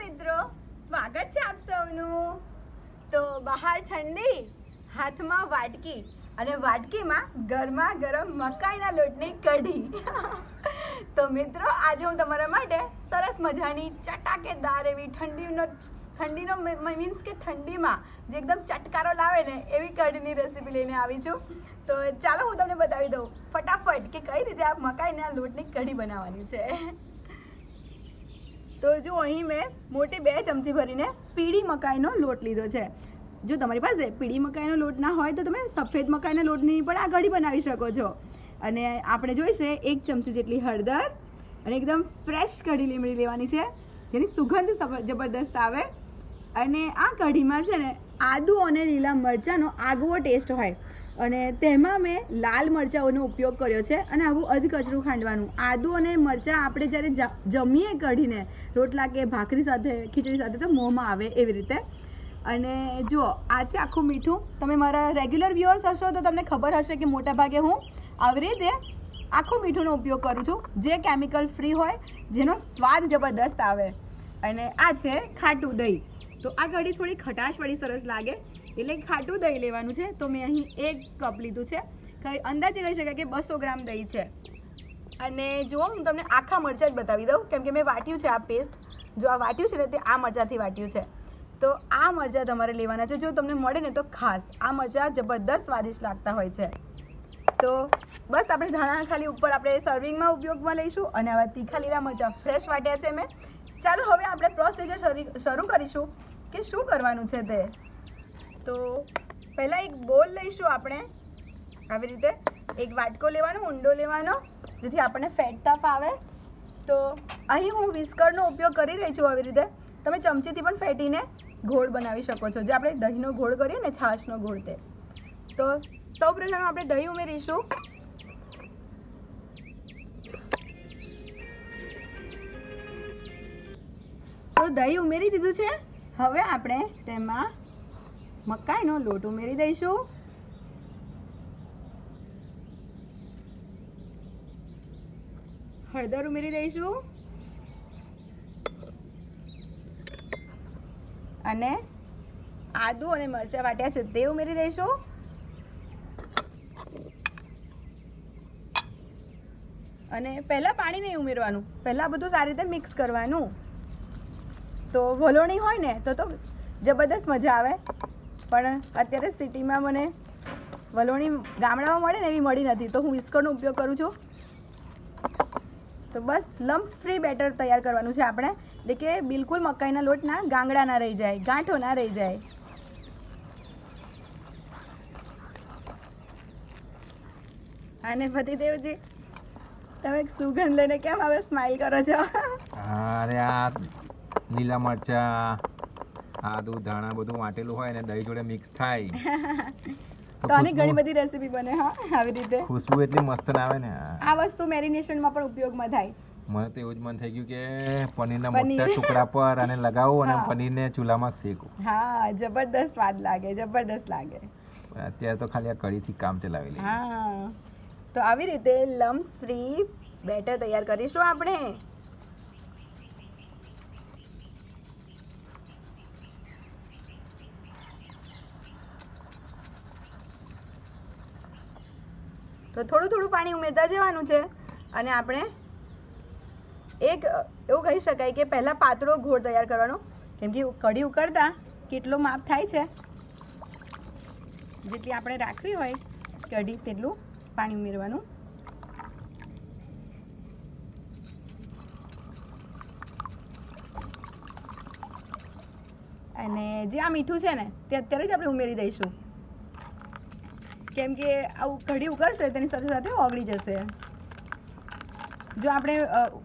મિત્રો. સ્વાગત છે આપ સૌનું. તો બહાર ઠંડી, હાથમાં વાટકી અને વાટકીમાં ગરમા ગરમ મકાઈના લોટની કઢી. તો મિત્રો, આજે હું તમારા માટે સરસ મજાની ચટાકેદાર એવી ઠંડીનો ઠંડીનો મીન્સ કે ઠંડીમાં જે એકદમ ચટકારો લાવે ને એવી કઢીની રેસીપી લઈને આવી છું. તો ચાલો હું તમને બતાવી દઉં ફટાફટ કે કઈ રીતે આ મકાઈના લોટની કઢી બનાવવાની છે. તો જો અહીં મેં મોટી બે ચમચી ભરીને પીળી મકાઈનો લોટ લીધો છે. જો તમારી પાસે પીળી મકાઈનો લોટ ના હોય તો તમે સફેદ મકાઈના લોટની પણ આ કઢી બનાવી શકો છો. અને આપણે જોઈશે એક ચમચી જેટલી હળદર અને એકદમ ફ્રેશ કઢી લીમડી લેવાની છે, જેની સુગંધ જબરદસ્ત આવે. અને આ કઢીમાં છે ને આદુ અને લીલા મરચાંનો આગવો ટેસ્ટ હોય. અને તેમાં મેં લાલ મરચાંઓનો ઉપયોગ કર્યો છે અને આવું અધકચરું ખાંડવાનું. આદુ અને મરચાં આપણે જ્યારે જમીએ કઢીને, રોટલા કે ભાખરી સાથે, ખીચડી સાથે, તો મોંમાં આવે એવી રીતે. અને જુઓ, આ છે આખું મીઠું. તમે મારા રેગ્યુલર વ્યુઅર્સ હશો તો તમને ખબર હશે કે મોટા ભાગે હું આવી રીતે આખું મીઠુંનો ઉપયોગ કરું છું. જે કેમિકલ ફ્રી હોય, જેનો સ્વાદ જબરદસ્ત આવે. અને આ છે ખાટું દહીં. તો આ કઢી થોડી ખટાશવાળી સરસ લાગે. એટલે ખાટું દહીં લેવાનું છે. તો મેં અહીં એક કપ લીધું છે. અંદાજે કહી શકાય કે બસો ગ્રામ દહીં છે. અને જો હું તમને આખા મરચાં જ બતાવી દઉં. કેમ કે મેં વાટ્યું છે આ પેસ્ટ જો આ વાટ્યું છે ને, તે આ મરચાંથી વાટ્યું છે. તો આ મરચાં તમારે લેવાના છે. જો તમને મળે ને, તો ખાસ. આ મરચાં જબરદસ્ત સ્વાદિષ્ટ લાગતા હોય છે. તો બસ આપણે ધાણા ખાલી ઉપર આપણે સર્વિંગમાં ઉપયોગમાં લઈશું અને આવા તીખા લીલા મરચાં ફ્રેશ વાટ્યા છે મેં. ચાલો, હવે આપણે પ્રોસિજર શરૂ કરીશું કે શું કરવાનું છે તે? તો પહેલાં એક બોલ લઈશું આપણે. આવી રીતે એક વાટકો લેવાનો, ઊંડો લેવાનો, જેથી આપણને ફેટતા ફાવે તો અહીં હું વિસ્કરનો ઉપયોગ કરી રહી છું આવી રીતે. તમે ચમચીથી પણ ફેટીને ઘોળ બનાવી શકો છો. જે આપણે દહીંનો ઘોળ કરીએ ને છાશનો ઘોળ તે. તો સૌપ્રથમ આપણે દહીં ઉમેરીશું. તો દહીં ઉમેરી દીધું છે. હવે આપણે તેમાં મકાઈનો લોટ ઉમેરી દઈશું. હળદર ઉમેરી દઈશું. અને આદુ અને મરચાં વાટ્યા છે તે ઉમેરી દઈશું. અને પહેલાં પાણી નહીં ઉમેરવાનું. પહેલાં બધું સારી રીતે મિક્સ કરવાનું. તો વલોણી હોય ને તો તો જબરદસ્ત મજા આવે. પણ અત્યારે સિટીમાં મને વલોણી ગામડામાં મળે ને એવી મળી નથી. તો હું વિસ્કરનો ઉપયોગ કરું છું. તો બસ લમ્સ ફ્રી બેટર તૈયાર કરવાનું છે આપણે. એટલે કે બિલકુલ મકાઈના લોટના ગાંગડા ના રહી જાય, ગાંઠો ના રહી જાય. અને પતિદેવજી, તમે સુગંધ લઈને કેમ હવે સ્માઈલ કરો છો? અરે આ લીલા મરચા. આદુ ધાણા બધું વાટેલું હોય ને દહીં જોડે મિક્સ થાય. તો આની ઘણી બધી રેસીપી બને હા આવી રીતે. ખુશ્બુ એટલી મસ્ત આવે ને. આ વસ્તુ મેરિનેશનમાં પણ ઉપયોગમાં થાય. મને તો એવું જ મન થઈ ગયું કે પનીરના પનીર. મોટા ટુકડા પર અને લગાવો અને. પનીરને ચૂલામાં શેકો. હા જબરદસ્ત સ્વાદ લાગે જબરદસ્ત લાગે. અત્યારે તો ખાલી આ કઢીથી કામ ચલાવી લઈએ. હા. તો આવી રીતે લમ્સ ફ્રી બેટર તૈયાર કરીશું આપણે. તો થોડું થોડું પાણી ઉમેરતા જવાનું છે. અને આપણે એક, એવું કહી શકાય કે પહેલાં પાતળો ઘોળ તૈયાર કરવાનો. કેમ કે કઢી ઉકળતા કેટલો માપ થાય છે. જેટલી આપણે રાખવી હોય કઢી તેટલું પાણી ઉમેરવાનું. અને જે આ મીઠું છે ને તે અત્યારે જ આપણે ઉમેરી દઈશું. કેમ કે આવું કઢી ઉકળશે તેની સાથે સાથે ઓગળી જશે. જો આપણે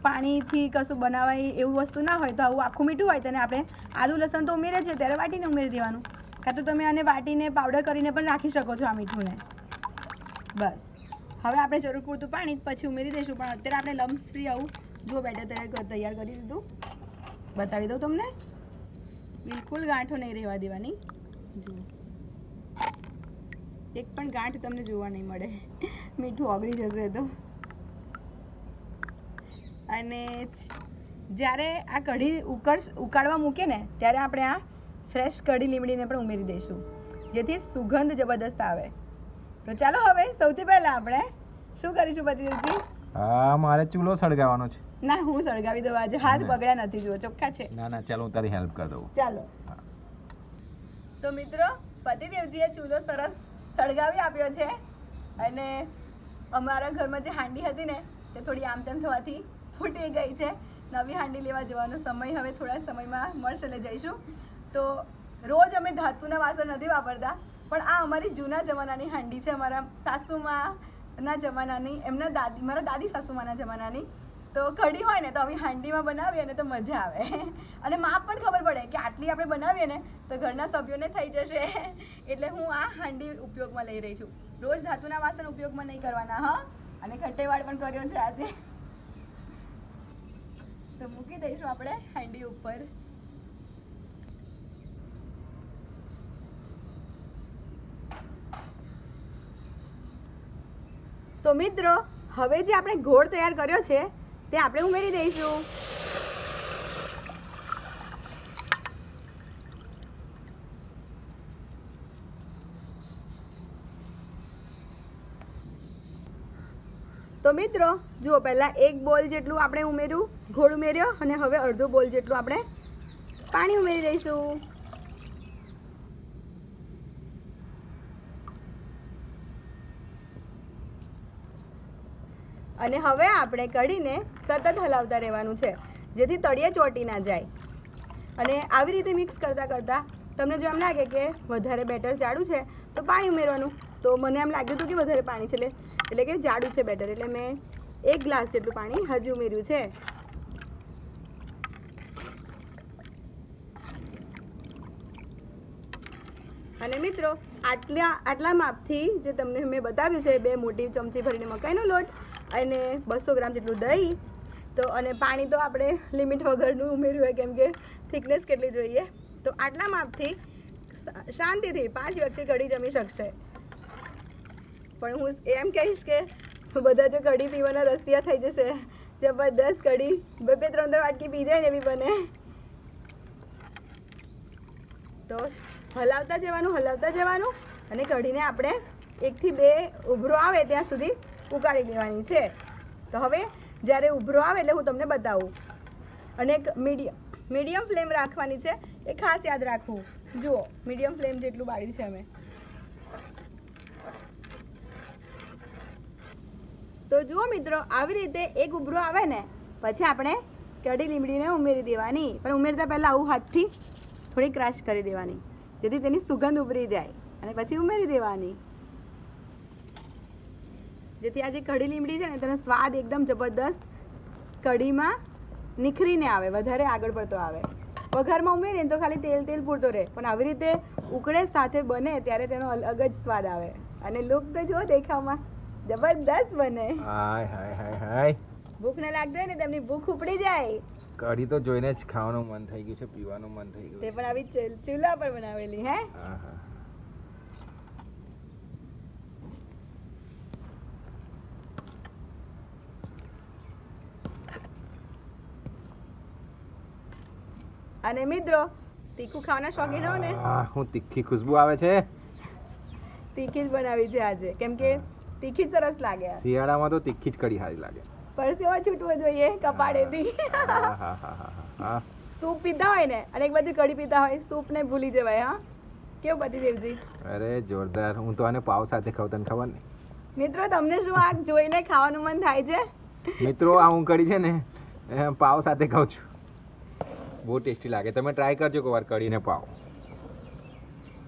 પાણીથી કશું બનાવાય એવું વસ્તુ ના હોય તો આવું આખું મીઠું હોય તેને આપણે આદુ લસણ તો ઉમેરે છે, ત્યારે વાટીને ઉમેરી દેવાનું. કાં તો તમે આને વાટીને પાવડર કરીને પણ રાખી શકો છો આ મીઠુંને. બસ. હવે આપણે જરૂર પૂરતું પાણી પછી ઉમેરી દઈશું, પણ અત્યારે આપણે લમ્સ ફ્રી આવું. જો બેટર તૈયાર તૈયાર કરી દીધું. બતાવી દઉં તમને. બિલકુલ ગાંઠો નહીં રહેવા દેવાની. જુઓ. એક પણ ગાંઠ તમને જોવા નહીં મળે. મીઠું ઓગળી જશે તો. અને જ્યારે આ કઢી ઉકળ ઉકાળવા મૂકીએ ને ત્યારે આપણે આ ફ્રેશ કઢી લીમડીને પણ ઉમેરી દઈશું. જેથી સુગંધ જબરદસ્ત આવે. તો ચાલો હવે સૌથી પહેલાં આપણે શું કરીશું પતિદેવજી? હા મારે ચૂલો સળગાવવાનો છે. ના હું સળગાવી દઉં આજે. હાથ. બગડ્યા નથી જુઓ ચોખ્ખા છે. ના ના ચાલો હું તારી હેલ્પ કરી દઉં. ચાલો. તો મિત્રો પતિદેવજીએ ચૂલો સરસ સળગાવી આપ્યો છે. અને અમારા ઘરમાં જે હાંડી હતી ને, તે થોડી આમ તેમ થવાથી ફૂટી ગઈ છે. નવી હાંડી લેવા જવાનો સમય હવે થોડા સમયમાં મળશે, એટલે જઈશું. તો રોજ અમે ધાતુના વાસણ નથી વાપરતા, પણ આ અમારી જૂના જમાનાની હાંડી છે. અમારા સાસુમાના જમાનાની, એમના દાદી, મારા દાદી સાસુમાના જમાનાની. તો કઢી હોય ને તો આવી હાંડીમાં બનાવીએ ને તો મજા આવે. અને માપ પણ ખબર પડે કે આટલી આપણે બનાવીએ ને તો ઘરના સભ્યોને થઈ જશે. એટલે હું આ હાંડી ઉપયોગમાં લઈ રહી છું. રોજ ધાતુના વાસણ ઉપયોગમાં નહીં કરવાના, હા? અને ખટ્ટેવાડ પણ કર્યો છે આજે. તો મૂકી દઈશું આપણે હાંડી ઉપર. તો મિત્રો, હવે જે આપણે ઘોળ તૈયાર કર્યો છે તે આપણે ઉમેરી દઈશું. તો મિત્રો, જુઓ પહેલાં એક બોલ જેટલું આપણે ઉમેર્યું ઘોળ ઉમેર્યો, અને હવે અડધો બોલ જેટલું આપણે પાણી ઉમેરી દઈશું. અને હવે આપણે કઢીને સતત હલાવતા રહેવાનું છે, જેથી તળિયે ચોંટી ના જાય. અને આવી રીતે મિક્સ કરતાં કરતાં તમને જો એમ લાગે કે વધારે બેટર જાડું છે, તો પાણી ઉમેરવાનું. તો મને એમ લાગ્યું હતું કે વધારે પાણી છે એટલે કે જાડું છે બેટર એટલે મેં એક ગ્લાસ જેટલું પાણી હજી ઉમેર્યું છે. અને મિત્રો, આટલા આટલા માપથી જે તમને મેં બતાવ્યું છે, બે મોટી ચમચી ભરીને મકાઈનો લોટ અને બસો ગ્રામ જેટલું દહીં. તો અને પાણી તો આપણે લિમિટ વગરનું ઉમેર્યું હોય, કેમ કે થિકનેસ કેટલી જોઈએ. તો આટલા માપથી શાંતિથી પાંચ વ્યક્તિ કઢી જમી શકશે. પણ હું એમ કહીશ કે બધા જો કઢી પીવાના રસિયા થઈ જશે જબરદસ્ત કઢી બે બે, ત્રણ ત્રણ વાટકી પી જાય ને એવી બને. તો હલાવતા જવાનું હલાવતા જવાનું અને કઢીને આપણે એકથી બે ઉભરો આવે ત્યાં સુધી ઉકાળી લેવાની છે. તો હવે જ્યારે ઉભરો આવે એટલે હું તમને બતાવું. અને એક મીડિયમ મીડિયમ ફ્લેમ રાખવાની છે. એ ખાસ યાદ રાખવું. જુઓ, મીડિયમ ફ્લેમ જેટલું બાળ્યું છે અમે. તો જુઓ મિત્રો, આવી રીતે એક ઉભરો આવે ને, પછી આપણે કઢી લીમડીને ઉમેરી દેવાની. પણ ઉમેરતા પહેલાં આવું હાથથી થોડી ક્રશ કરી દેવાની. જેથી તેની સુગંધ ઉભરી જાય. અને પછી ઉમેરી દેવાની. જેથી આ જે કઢી લીમડી છે ને તેનો સ્વાદ એકદમ જબરદસ્ત કઢીમાં નિખરીને આવે વધારે આગળ પડતો આવે. વઘારમાં ઉમેરીએ ને તો ખાલી તેલ તેલ પૂરતો રહે પણ આવી રીતે ઉકળે સાથે બને ત્યારે તેનો અલગ જ સ્વાદ આવે. અને લુક તો જો દેખાવમાં જબરદસ્ત બને. હાય હાય હાય હાય. ભૂખ ન લાગતી હોય ને તેમની ભૂખ ઉપડી જાય. કઢી તો જોઈને જ ખાવાનું મન થઈ ગયું છે પીવાનું મન થઈ તે ગયું પણ આવી ચૂલા પર બનાવેલી હે? હા હા. અને મિત્રો તીખું ખાવાના શોખીન હો ને? હું તીખી ખુશ્બુ આવે છે. તીખી જ બનાવી છે આજે. કેમ કે તીખી જ સરસ લાગે શિયાળામાં તો તીખી જ કઢી સારી લાગે. પરસેવા છૂટવો જોઈએ કપાળેથી સૂપ પીતા હોય ને અને એક બાજુ કઢી પીતા હોય સૂપ ને ભૂલી જવાય હા? કેવું પતિદેવજી અરે જોરદાર. હું તો આને પાવ સાથે ખાવ તને ખબર નહીં મિત્રો તમને શું આ જોઈને ખાવાનું મન થાય છે? મિત્રો આ હું કરી છે ને પાવ સાથે ખાઉં છું. બહુ ટેસ્ટી લાગે. તમે ટ્રાય કરજો કોઈ વાર કઢીને પાવ.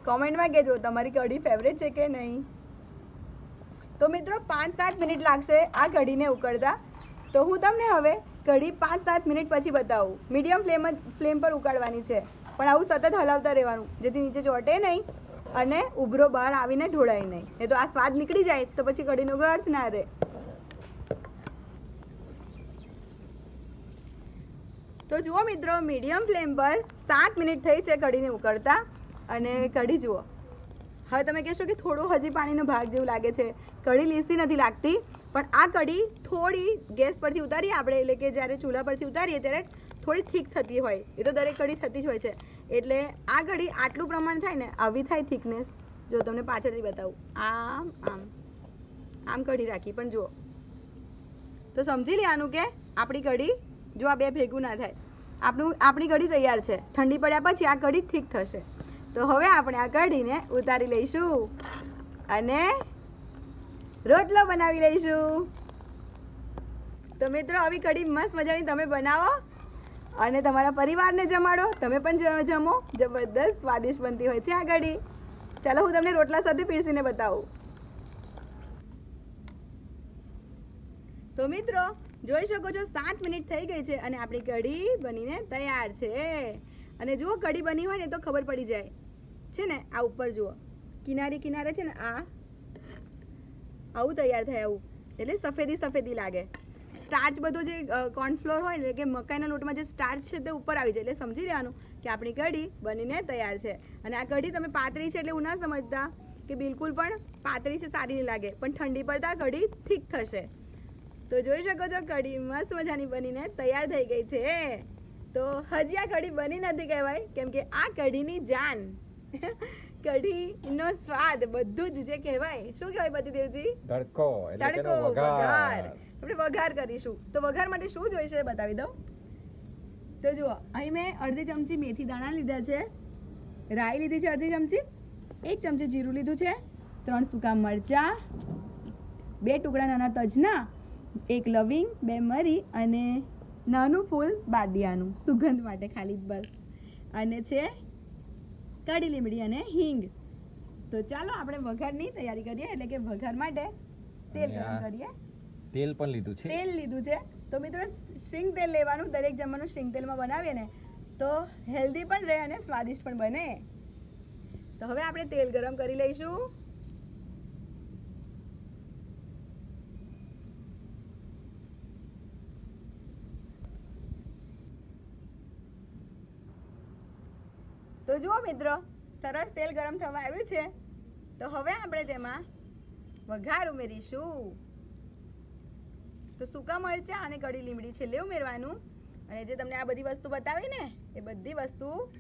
કોમેન્ટમાં કહેજો, તમારી કઢી ફેવરેટ છે કે નહીં? તો મિત્રો પાંચ સાત મિનિટ લાગશે આ કઢીને ઉકળતા. તો હું તમને હવે કઢી પાંચ સાત મિનિટ પછી બતાવું. મીડિયમ ફ્લેમ ફ્લેમ પર ઉકાળવાની છે. પણ આવું સતત હલાવતા રહેવાનું. જેથી નીચે ચોટે નહીં અને ઉભરો બહાર આવીને ઢોળાય નહીં. એ તો આ સ્વાદ નીકળી જાય તો પછી કઢીનો ઘર્ષ ના રહે તો જુઓ મિત્રો મીડિયમ ફ્લેમ પર સાત મિનિટ થઈ છે કઢીને ઉકળતા અને કઢી જુઓ. હવે તમે કહેશો કે થોડું હજી પાણીનો ભાગ જેવું લાગે છે. કઢી લીસી નથી લાગતી, પણ આ કઢી થોડી ગેસ પરથી ઉતારીએ આપણે, એટલે કે જ્યારે ચૂલા પરથી ઉતારીએ ત્યારે થોડી થીક થતી હોય. એ તો દરેક કઢી થતી જ હોય છે. એટલે આ કઢી આટલું પ્રમાણ થાય ને, આવી થાય થિકનેસ. જો તમને પાછળથી બતાવું. આમ આમ. આમ કઢી રાખી. પણ જુઓ. તો સમજી લે આનું કે આપણી કઢી જો આ બે ભેગું ના થાય. આપણું, આપણી કઢી તૈયાર છે. ઠંડી પડ્યા પછી આ કઢી ઠીક થશે. તો હવે આપણે આ કઢીને ઉતારી લઈશું અને રોટલો બનાવી લઈશું. તો મિત્રો, આવી કઢી મસ્ત મજાની તમે બનાવો અને તમારા પરિવારને જમાડો. તમે પણ જમો. જબરદસ્ત સ્વાદિષ્ટ બનતી હોય છે આ કઢી. ચાલો, હું તમને રોટલા સાથે પીરસીને બતાવું. તો મિત્રો જોઈ શકો છો, સાત મિનિટ થઈ ગઈ છે અને આપણી કઢી બનીને તૈયાર છે. અને જુઓ, કઢી બની હોય ને તો ખબર પડી જાય. છે ને, આ ઉપર જુઓ. કિનારી કિનારે છે ને, આ આવું તૈયાર થાય આવું. એટલે સફેદી સફેદી લાગે. સ્ટાર્ચ બધો જે કોર્નફ્લોર હોય એટલે કે મકાઈના લોટમાં જે સ્ટાર્ચ છે તે ઉપર આવી જાય. એટલે સમજી લેવાનું કે આપણી કઢી બનીને તૈયાર છે. અને આ કઢી તમે પાતળી છે એટલે એવું ના સમજતા કે બિલકુલ પણ પાતળી છે, સારી નહીં લાગે. પણ ઠંડી પડતા કઢી ઠીક થશે. તો જોઈ શકો છો કઢી મસ્ત મજાની બનીને તૈયાર થઈ ગઈ છે. તો હજી આ કઢી બની નથી કહેવાય કેમ કે આ કઢીની જાન. કઢીનો સ્વાદ બધું જ જે કહેવાય. શું કહેવાય પતિદેવજી તડકો તડકો વઘાર. આપણે વઘાર કરીશું. તો વઘાર માટે શું જોઈશે બતાવી દઉં. તો જુઓ અહીં મેં અડધી ચમચી મેથી દાણા લીધા છે. રાઈ લીધી છે અડધી ચમચી. એક ચમચી જીરું લીધું છે. ત્રણ સૂકા મરચાં. બે ટુકડા નાના તજના. એક લવિંગ બે મરી અને નાનું ફૂલ બાદિયાનું સુગંધ માટે ખાલી બસ. અને છે કડી લીમડી અને હિંગ. તો ચાલો આપણે વઘારની તૈયારી કરીએ એટલે કે વઘાર માટે તેલ ગરમ કરીએ. તેલ પણ લીધું છે. તેલ લીધું છે. તો મિત્રો શ્રીંગ તેલ લેવાનું દરેક જમવાનું શ્રીંગ તેલમાં બનાવીએ ને તો હેલ્ધી પણ રહે અને સ્વાદિષ્ટ પણ બને. તો હવે આપણે તેલ ગરમ કરી લઈશું. તો જુઓ મિત્રો, સરસ તેલ ગરમ થવા આવ્યું છે. તો હવે આપણે તેમાં વઘાર ઉમેરીશું. તો સૂકા મરચાં અને કડી લીમડી છેલ્લે ઉમેરવાનું. અને જે તમને આ બધી વસ્તુ બતાવી ને, એ બધી વસ્તુ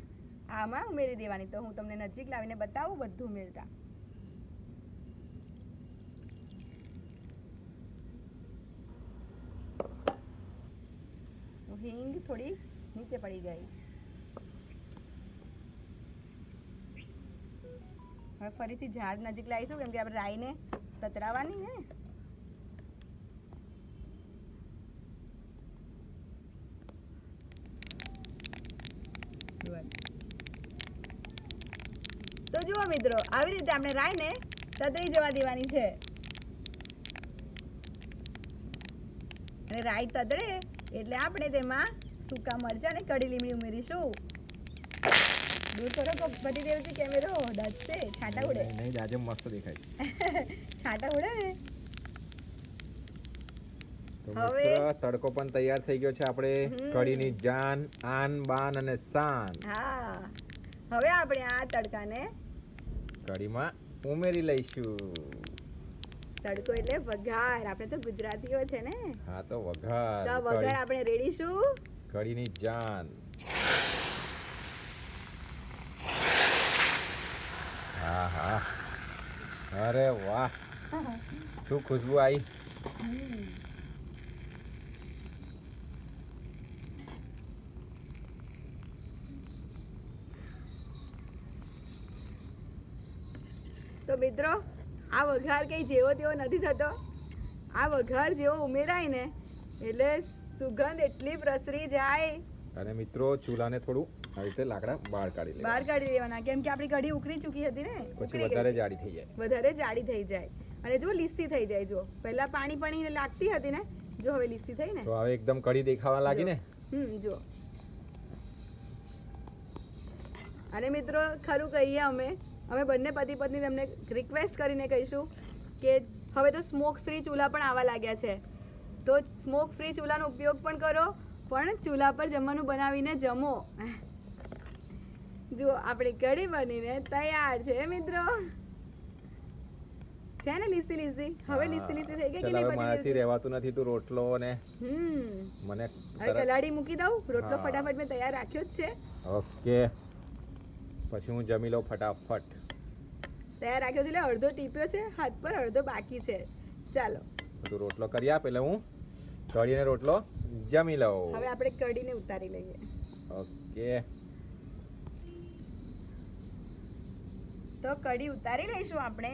આમાં ઉમેરી દેવાની. તો હું તમને નજીક લાવીને બતાવું બધું ઉમેરતા. હિંગ થોડી નીચે પડી ગઈ. હવે ફરીથી ઝાડ નજીક લાવીશું કેમ કે આપણે રાઈને તતરાવાની ને તો જુઓ મિત્રો, આવી રીતે આપણે રાઈને તતરી જવા દેવાની છે. અને રાઈ તતરે એટલે આપણે તેમાં સૂકા મરચાં અને કડી લીમડી ઉમેરીશું. દૂર કરો પતિદેવજી કેમેરો દસશે છાંટા ઉડે. નહીં, નહીં મસ્ત દેખાય છાંટા ઉડે ને હવે- તડકો પણ તૈયાર થઈ ગયો છે આપણે. કઢીની જાન આન બાન અને શાન હા. હવે આપણે આ તડકાને કઢીમાં ઉમેરી લઈશું. તડકો એટલે વઘાર. આપણે તો ગુજરાતીઓ છે ને. હા તો વઘાર. તો વઘાર આપણે રેડીશું. કઢીની જાન. હા હા. અરે વાહ. શું ખુશ્બુ આવી તો મિત્રો આ વઘાર કઈ જેવો તેવો નથી થતો. આ વઘાર જેવો ઉમેરાય ને એટલે સુગંધ એટલી પ્રસરી જાય. અને મિત્રો ચૂલાને થોડું આવી રીતે લાકડા બહાર કાઢી બહાર કાઢી લેવાના. કેમ કે આપણી કઢી ઉકળી ચૂકી હતી ને. પછી વધારે જાડી થઈ જાય. વધારે જાડી થઈ જાય. અને જો લીસી થઈ જાય જો પહેલા પાણી પાણી લાગતી હતી ને. જો હવે લીસી થઈ ને. તો હવે એકદમ કઢી દેખાવા લાગી ને. હમ જો અને મિત્રો ખરું કહીએ અમે. અમે બંને પતિ પત્ની તમને રિક્વેસ્ટ કરીને કહીશું કે હવે તો સ્મોક ફ્રી ચૂલા પણ આવવા લાગ્યા છે. તો સ્મોક ફ્રી ચૂલાનો ઉપયોગ પણ કરો પણ ચૂલા પર જમવાનું બનાવીને જમો. જો આપણી કઢી બનીને તૈયાર છે મિત્રો? છે ને લીસી લીસી? હવે લીસી લીસી થઈ ગઈ કે નહીં મારાથી રહેવાતું નથી તું રોટલો અને હમ. મને હવે કલાડી મૂકી દઉં? રોટલો ફટાફટ મેં તૈયાર રાખ્યો જ છે. ઓકે. પછી હું જમી લઉં ફટાફટ. તૈયાર રાખ્યો એટલે અડધો ટીપ્યો છે હાથ પર અડધો બાકી છે. ચાલો. તું રોટલો કરી આપ એટલે હું કઢીને રોટલો જમી લઉં. હવે આપણે કઢીને ઉતારી લઈએ. ઓકે. તો કઢી ઉતારી લઈશું આપણે.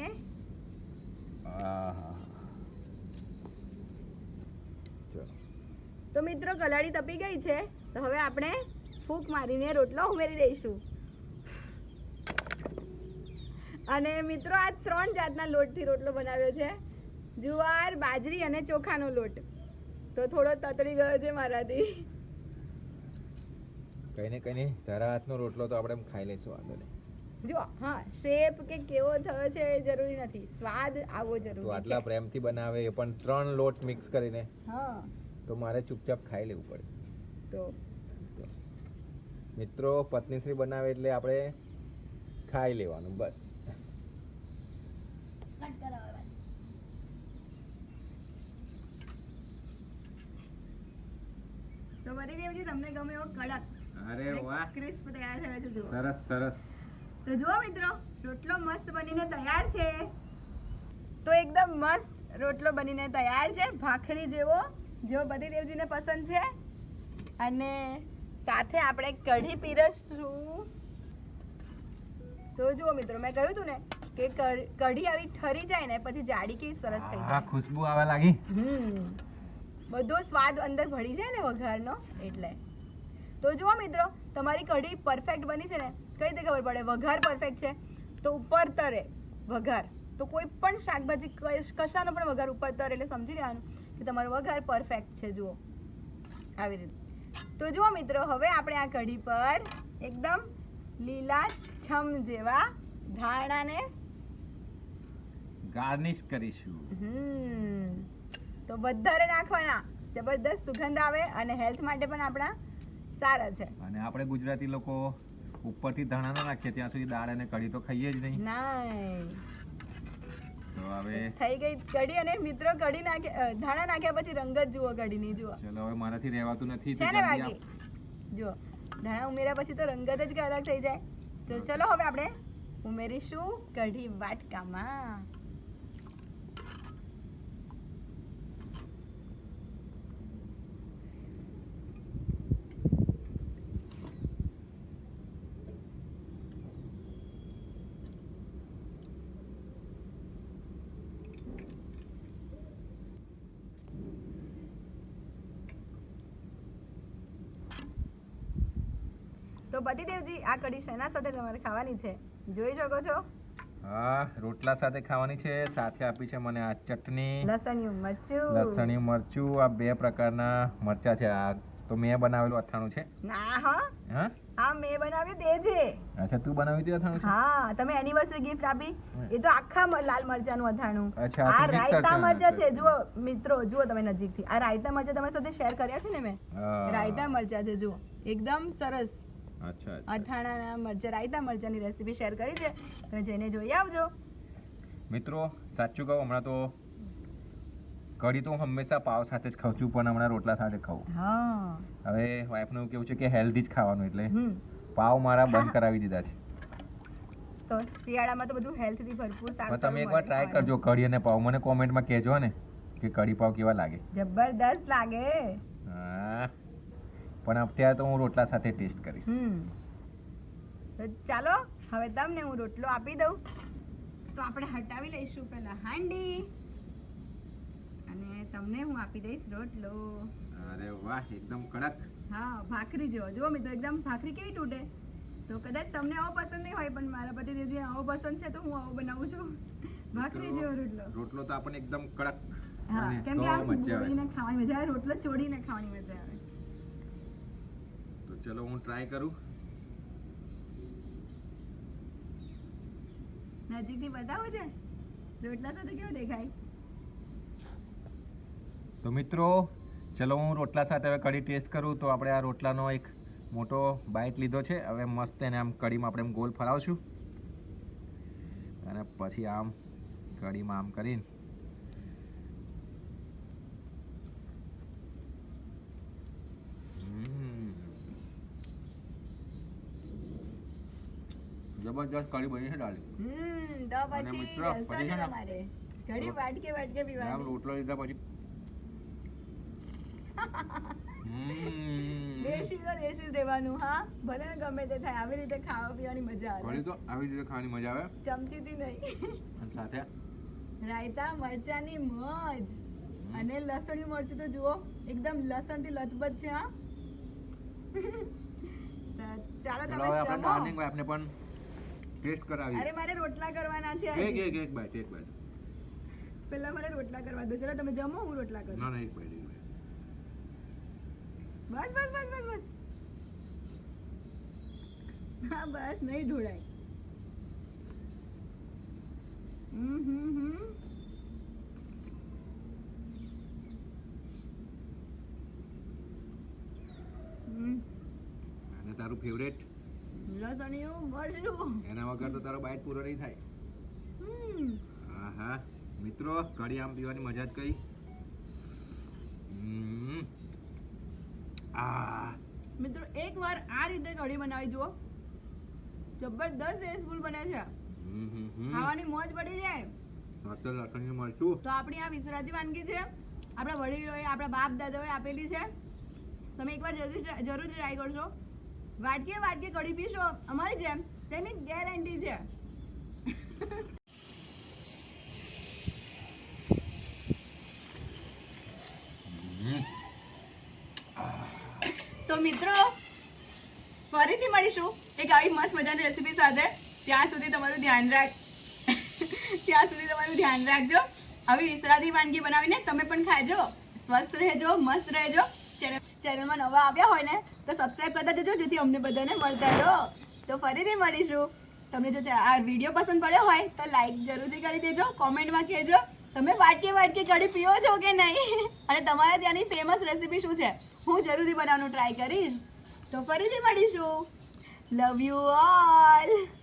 તો મિત્રો કલાડી તપી ગઈ છે. તો હવે આપણે ફૂંક મારીને રોટલો ઉમેરી દઈશું. અને મિત્રો આ ત્રણ જાતના લોટથી રોટલો બનાવ્યો છે. જુવાર બાજરી અને ચોખાનો લોટ. તો થોડો તતડી ગયો છે મારાથી. કઈ ને કઈ નહીં તારા હાથનો રોટલો તો આપણે ખાઈ લઈશું વાંધો નહીં. જો હા શેપ કે કેવો થયો છે એ જરૂરી નથી. સ્વાદ આવો જરૂરી છે. આટલા પ્રેમથી બનાવે એ પણ ત્રણ લોટ મિક્સ કરીને. હા. તો મારે ચૂપચાપ ખાઈ લેવું પડે. તો? મિત્રો પત્નીશ્રી બનાવે એટલે આપણે ખાઈ લેવાનું બસ. તો બધી દેવજી તમને ગમે એવો કડક અરે વાહ. ક્રિસ્પ તૈયાર થયો છે સરસ સરસ. તો જુઓ મિત્રો રોટલો મસ્ત બનીને તૈયાર છે. તો એકદમ મસ્ત રોટલો બનીને તૈયાર છે ભાખરી જેવો જેવો બધી દેવજીને પસંદ છે. અને સાથે આપણે કઢી પીરસશું. તો જુઓ મિત્રો મેં કહ્યું હતું ને કે કઢી આવી ઠરી જાય ને પછી જાડી કેવી સરસ થઈ જાય. ખુશ્બુ આવવા લાગી? હમ. બધો સ્વાદ અંદર ભળી જાય ને વઘારનો એટલે. તો જુઓ મિત્રો તમારી કઢી પરફેક્ટ બની છે ને? કઈ રીતે ખબર પડે? વઘાર પરફેક્ટ છે. તો ઉપર તરે. વઘાર. તો કોઈ પણ શાકભાજી કશાનો પણ વઘાર ઉપર તરે એટલે સમજી લેવાનું કે તમારો વઘાર પરફેક્ટ છે. જુઓ. આવી રીતે. તો જુઓ મિત્રો હવે આપણે આ કઢી પર એકદમ લીલા છમ જેવા ધાણાને ગાર્નિશ કરીશું. તો વધારે નાખવાના. જબરદસ્ત સુગંધ આવે અને હેલ્થ માટે પણ આપણા સારા છે. અને આપણે ગુજરાતી લોકો ઉપરથી ધાણા ના નાખીએ ત્યાં સુધી દાળ અને કઢી તો ખાઈએ જ નહીં. તો હવે થઈ ગઈ કઢી અને મિત્રો કઢી નાખે ધાણા નાખ્યા પછી રંગ જ જુઓ કઢીની જુઓ. ચલો હવે મારાથી રહેવાતું નથી છે ને બાકી? જુઓ ધાણા ઉમેર્યા પછી તો રંગત જ અલગ થઈ જાય. તો ચલો હવે આપણે ઉમેરીશું કઢી વાટકામાં તો પતિદેવજી આ કઢી શેના સાથે તમારે ખાવાની છે? જોઈ શકો છો. હા રોટલા સાથે ખાવાની છે સાથે આપી છે મને આ ચટણી લસણિયું મરચું. લસણિયું મરચું આ બે પ્રકારના મરચા છે. આ તો મેં બનાવેલું અથાણું છે. ના હા? હા? આ મેં બનાવ્યું દેજે અચ્છા તું બનાવી દીધું અથાણું હા તમે એનિવર્સરી ગિફ્ટ આપી. એ તો આખા લાલ મરચાનું અથાણું. અચ્છા, આ રાયતા મરચા છે જુઓ મિત્રો જુઓ તમે નજીકથી. આ રાયતા મરચા તમારી સાથે શેર કર્યા છે ને મેં? રાયતા મરચા છે જુઓ. એકદમ સરસ. અથાણાના મરચા રાયતા મરચાની રેસીપી શેર કરી છે. તમે જઈને જોઈ આવજો. મિત્રો સાચું કહું હમણાં તો કઢી તો હું હંમેશા પાવ સાથે જ ખાઉં છું પણ હમણાં રોટલા સાથે ખાઉં. હા. હવે વાઈફનું કેવું છે કે હેલ્ધી જ ખાવાનું એટલે પાવ મારા બંધ કરાવી દીધા છે. તો શિયાળામાં તો બધું હેલ્થથી ભરપૂર સારું તમે એકવાર ટ્રાય કરજો કઢી અને પાવ. મને કોમેન્ટમાં કહેજો ને કે કઢી પાવ કેવા લાગે. જબરદસ્ત લાગે. હા. પણ અત્યારે તો હું રોટલા સાથે ટેસ્ટ કરીશ. તો ચાલો હવે તમને હું રોટલો આપી દઉં. તો આપણે હટાવી લઈશું પહેલા હાંડી. અને તમને હું આપી દઈશ રોટલો. અરે વાહ એકદમ કડક. હા ભાખરી જેવો. જુઓ મિત્રો એકદમ ભાખરી કેવી તૂટે. તો કદાચ તમને આવો પસંદ નહીં હોય પણ મારા પતિ દેવજી આવો પસંદ છે તો હું આવો બનાવું છું. ભાખરી જેવો રોટલો. રોટલો તો આપણને એકદમ કડક હા કેમ કે આમ મજા ખાવાની મજા આવે રોટલો ચોડીને ખાવાની મજા આવે. ચલો હું ટ્રાય કરું. નજીકથી બતાવો છે? રોટલા સાથે કેવો દેખાય? તો મિત્રો ચલો હું રોટલા સાથે હવે કઢી ટેસ્ટ કરું તો આપણે આ રોટલાનો એક મોટો બાઈટ લીધો છે. હવે મસ્ત એને આમ કઢીમાં આપણે આમ ગોલ ફરાવશું. અને પછી આમ કઢીમાં આમ કરીને હમ. જબરજસ્ત કઢી બની છે ડાલી હમ તો પછી મિત્ર પછી છે છે ને? ઘડી વાટકે વાટકે આમ પીવાની. રોટલો લીધા પછી દેશી તો દેશી રહેવાનું હા? ભલે ને ગમે તે થાય આવી રીતે ખાવા પીવાની મજા આવે. કઢી તો આવી રીતે ખાવાની મજા આવે. ચમચીથી નહીં. અને સાથે રાયતા મરચાની મજ. અને લસણી મરચું તો જુઓ એકદમ લસણથી લથબથ છે હા? ચાલો તમે આપણે પણ ટેસ્ટ કરાવી અરે મારે રોટલા કરવાના છે એક એક એક બાઈટ એક બાઈટ. પહેલા મને રોટલા કરવા દો. ચલો તમે જમો હું રોટલા કરું. ના ના એક બાઈટ એક બાઈટ. બસ બસ બસ બસ બસ. હા બસ નહીં ઢોળાય. હમ હમ હમ. હમ. અને તારું ફેવરેટ લસણીયું મરચું એના વગર તો તારો બાઈટ પૂરો નહીં થાય. હા હા મિત્રો કઢી આમ પીવાની મજા જ કઈ આ. મિત્રો એકવાર આ રીતે કઢી બનાવી જુઓ. જબરદસ્ત ટેસ્ટફુલ બને છે. ખાવાની મોજ પડી જાય. સાથે લસણનું મરચું તો આપણી આ વિસરાતી વાનગી છે. આપણા વડીલોએ આપણા બાપ દાદાઓએ આપેલી છે. તમે એકવાર જરૂર જરૂર ટ્રાય કરશો વાટકે વાટકે કઢી પીશો. અમારી જેમ. તેની ગેરંટી છે. તો મિત્રો, ફરીથી મળીશું એક આવી મસ્ત મજાની રેસીપી સાથે. ત્યાં સુધી તમારું ધ્યાન રાખ. ત્યાં સુધી તમારું ધ્યાન રાખજો. આવી વિસરાતી વાનગી બનાવીને તમે પણ ખાજો. સ્વસ્થ રહેજો, મસ્ત રહેજો. ચેનલ ચેનલમાં નવા આવ્યા હોય ને તો સબસ્ક્રાઈબ કરતા જજો જેથી અમને બધાને મળતા રહો. તો ફરીથી મળીશું. તમને જો આ વીડિયો પસંદ પડ્યો હોય, તો લાઈક જરૂરથી કરી દેજો કોમેન્ટમાં કહેજો, તમે વાટકે વાટકે કઢી પીઓ છો કે નહીં? અને તમારા ત્યાંની ફેમસ રેસીપી શું છે, હું જરૂરથી બનાવવાનું ટ્રાય કરીશ. તો ફરીથી મળીશું. Love you all